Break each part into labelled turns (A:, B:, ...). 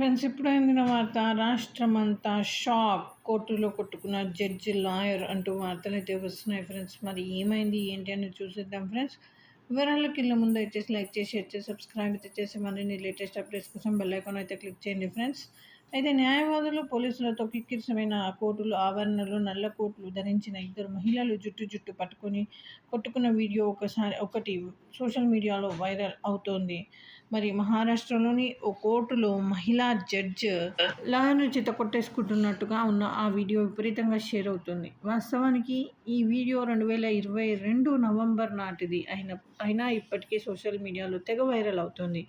A: Friends ఇప్పుడైన అందిన వార్త. రాష్ట్రమంతా షాక్. కోర్టులో కొట్టుకున్న జడ్జి లాయర్ అంటూ వార్తలు అయితే వస్తున్నాయి ఫ్రెండ్స్. మరి ఏమైంది? ఏంటి అని చూసేద్దాం ఫ్రెండ్స్. వివరాలకు ఇళ్ళ ముందు అయితే లైక్ చేసి షేర్ సబ్స్క్రైబ్ అయితే చేసి మరిన్ని లేటెస్ట్ అప్డేట్స్ కోసం బెల్ ఐకాన్ అయితే క్లిక్ చేయండి ఫ్రెండ్స్. అయితే న్యాయవాదులు పోలీసులతో కిక్కిరిసమైన కోర్టులు ఆవరణలో నల్ల కోట్లు ధరించిన ఇద్దరు మహిళలు జుట్టు జుట్టు పట్టుకొని కొట్టుకున్న వీడియో ఒకసారి ఒకటి సోషల్ మీడియాలో వైరల్ అవుతోంది. మరి మహారాష్ట్రలోని ఓ కోర్టులో మహిళా జడ్జ్ లాయర్ను చిత కొట్టేసుకుంటున్నట్టుగా ఉన్న ఆ వీడియో విపరీతంగా షేర్ అవుతుంది. వాస్తవానికి ఈ వీడియో రెండు వేల ఇరవై రెండు నవంబర్ నాటిది అయిన అయినా ఇప్పటికీ సోషల్ మీడియాలో తెగ వైరల్ అవుతుంది.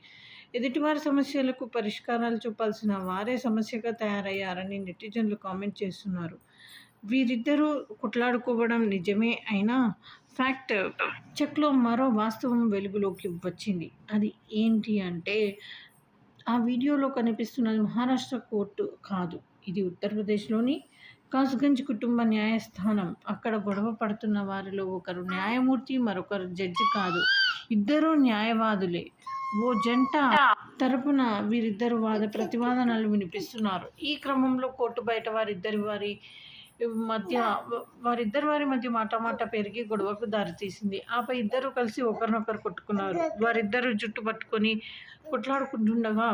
A: ఎదుటివారి సమస్యలకు పరిష్కారాలు చూపాల్సిన వారే సమస్యగా తయారయ్యారని నెటిజన్లు కామెంట్ చేస్తున్నారు. వీరిద్దరూ కొట్లాడుకోవడం నిజమే అయినా ఫ్యాక్ట్ చెక్లో మరో వాస్తవం వెలుగులోకి వచ్చింది. అది ఏంటి అంటే ఆ వీడియోలో కనిపిస్తున్నది మహారాష్ట్ర కోర్టు కాదు. ఇది ఉత్తరప్రదేశ్లోని కాస్గంజ్ కుటుంబ న్యాయస్థానం. అక్కడ గొడవ పడుతున్న వారిలో ఒకరు న్యాయమూర్తి మరొకరు జడ్జి కాదు. ఇద్దరు న్యాయవాదులే. ఓ జంట తరపున వీరిద్దరు వాద ప్రతివాదనలు వినిపిస్తున్నారు. ఈ క్రమంలో కోర్టు బయట వారిద్దరి వారి మధ్య వారిద్దరి వారి మధ్య మాట మాట పెరిగి గొడవకు దారితీసింది ఆపై ఇద్దరు కలిసి ఒకరినొకరు కొట్టుకున్నారు. వారిద్దరు జుట్టు పట్టుకొని కొట్లాడుకుంటుండగా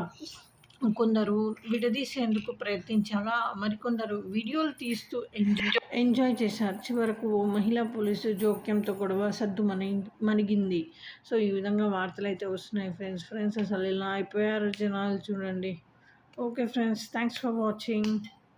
A: కొందరు విడదీసేందుకు ప్రయత్నించగా మరికొందరు వీడియోలు తీస్తూ ఎంజాయ్ ఎంజాయ్ చేశారు. చివరకు ఓ మహిళా పోలీసు జోక్యంతో గొడవ సద్దు మని మణిగింది సో ఈ విధంగా వార్తలు అయితే వస్తున్నాయి ఫ్రెండ్స్. ఫ్రెండ్స్ అసలు ఇలా అయిపోయారు జనాలు చూడండి. Okay friends thanks for watching.